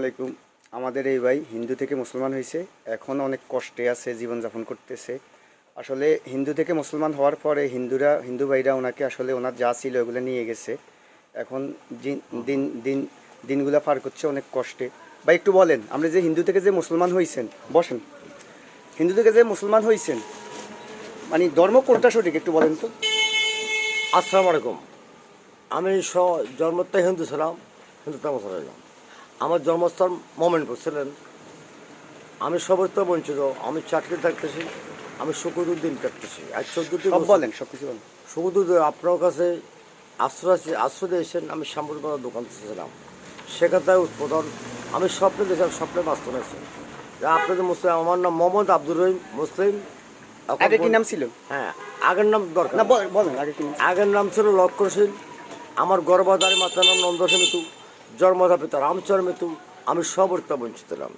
আলাইকুম। আমাদের এই ভাই হিন্দু থেকে মুসলমান হয়েছে, এখন অনেক কষ্টে আছে, জীবনযাপন করতেছে। আসলে হিন্দু থেকে মুসলমান হওয়ার পরে হিন্দুরা, হিন্দু ভাইরা ওনাকে আসলে ওনার যা ছিল ওগুলো নিয়ে গেছে। এখন দিন দিন দিনগুলো পার করছে অনেক কষ্টে। ভাই, একটু বলেন আপনি যে হিন্দু থেকে যে মুসলমান হয়েছেন, বসেন। হিন্দু থেকে যে মুসলমান হয়েছেন মানে ধর্ম কোনটা সঠিক একটু বলেন তো? আসসালামু আলাইকুম। আমি স জন্মতে হিন্দু ছিলাম হিন্দুতে মুসলমান হলাম আমার জন্মস্থান মোমেন্টপুর ছিলেন। আমি সবস্ত বঞ্চিত আমি চাকরি থাকতেছি আমি শুকুদুর দিন কাটতেছি আজ চোদ্দটি বলেন সব কিছু বলেন। শুকুদুর আপনার কাছে আশ্রয় আছে- আশ্রয় দিয়েছেন আমি সাম্প্রতিক দোকান ছিলাম সেখানটায় উৎপাদন আমি স্বপ্নে দেখলাম স্বপ্নে বাস্তব আছে। যা আপনাদের মুসলিম আমার নাম মোহাম্মদ আব্দুর রহিম মুসলিম। আগে কি নাম ছিল? হ্যাঁ আগের নাম দরকার। না বলেন আগে কি আগের নাম ছিল লক্ষণশীল আমার গর্ভধারী মাতার নাম নন্দসী মিতু জন্মদা পিতা রামচর মিতু আমি সবর্তা বঞ্চিত হলাম।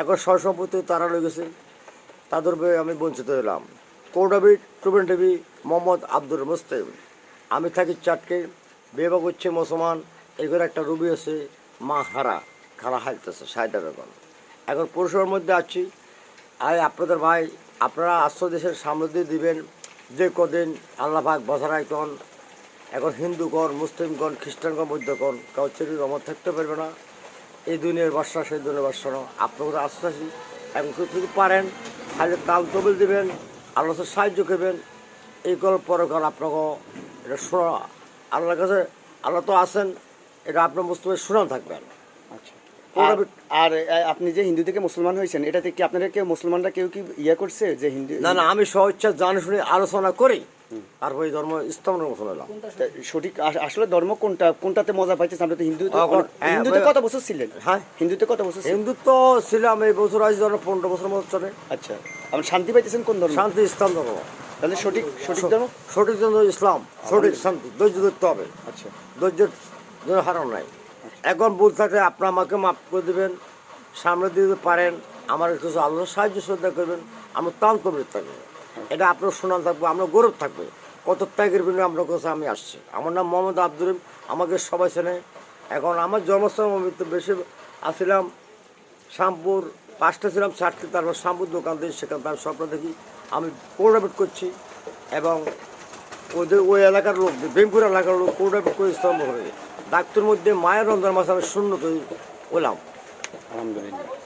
এখন সহসম্পত্তি তারা রয়ে গেছে তাদের আমি বঞ্চিত হলাম। কৌডাবি টুবেন দেবী মোহাম্মদ আব্দুল মুস্তিম আমি থাকি চাটকে বিবাহ করছে মুসলমান এগুলো একটা রুবি আছে, মা হারা খারা হাইতেছে সাইডা বেগম এখন পুরুষের মধ্যে আছি আর আপনাদের ভাই, আপনারা আশ্রয় দেশের সামনে দিয়ে দিবেন, যে কদিন আল্লাহ পাক বছর আইকন এখন হিন্দুগণ মুসলিমগণ খ্রিস্টানগণ বৌদ্ধগণ কাউ চেরি রমত থাকতে পারবে না। এই দুনিয়ার বাসা সেই দুনিয়ার বাসা না আপনারা আশ্বাসী এখন কেউ যদি পারেন খালি তাল তবিল দেবেন আল্লাহ সাহায্য করবেন। এই কল পরকাল আপনাকে এটা শোনা আল্লাহর কাছে আল্লাহ তো আছেন এটা আপনার মুসলিমের শোনান থাকবেন। আচ্ছা। আর আপনি যে হিন্দু থেকে মুসলমান হয়েছেন এটাতে কি আপনারা কেউ মুসলমানরা কেউ কি ইয়ে করছে যে হিন্দু না না আমি স্বেচ্ছা জানে শুনে আলোচনা করি। আর ওই ধর্ম ইসলাম মুসলমান তা সঠিক? আসলে ধর্ম কোনটা কোনটাতে মজা পাইতেছেন আপনি তো হিন্দু হিন্দুতে কত বছর ছিলেন হ্যাঁ। হিন্দুতে কত বছর ছিলেন হিন্দুত্ব ছিলাম এই বছর আজ ধরো পনেরো বছর মতো চলে। আচ্ছা। আপনি শান্তি পাইতেছেন কোন ধর্ম? শান্তি ইসলাম ধর্ম। তাহলে সঠিক সঠিক ধর্ম? সঠিক জন্য ইসলাম। সঠিক শান্তি। ধৈর্য ধরতে হবে। আচ্ছা। হারানো নাই। এখন ভুল থাকলে আপনি আমাকে মাফ করে দেবেন। সামনে দিতে পারেন। আমার কিছু আল্লাহ সাহায্য শ্রদ্ধা করবেন। আমরা তান্ত থাকবে। এটা আপনার সুনাম থাকবে, আমরা গৌরব থাকবে। কত ত্যাগের বিনিময়ে আপনার কাছে আমি আসছি। আমার নাম মোহাম্মদ আব্দুল আমাকে সবাই চেনে। এখন আমার জন্মস্থান তো বেশি আসছিলাম শ্যামপুর পাঁচটা ছিলাম চারটে তারপর শ্যামপুর দোকান থেকে সেখান থেকে আমি স্বপ্ন দেখি। আমি কোর্ডাবিট করছি এবং ওদের ওই এলাকার লোক বেমপুর এলাকার লোক কোর্ডাবিট করে স্তম্ভ হয়ে ডাক্তার মধ্যে মায়ের রমজান মাসে আমি শূন্য তৈরি হলাম আলহামদুলিল্লাহ।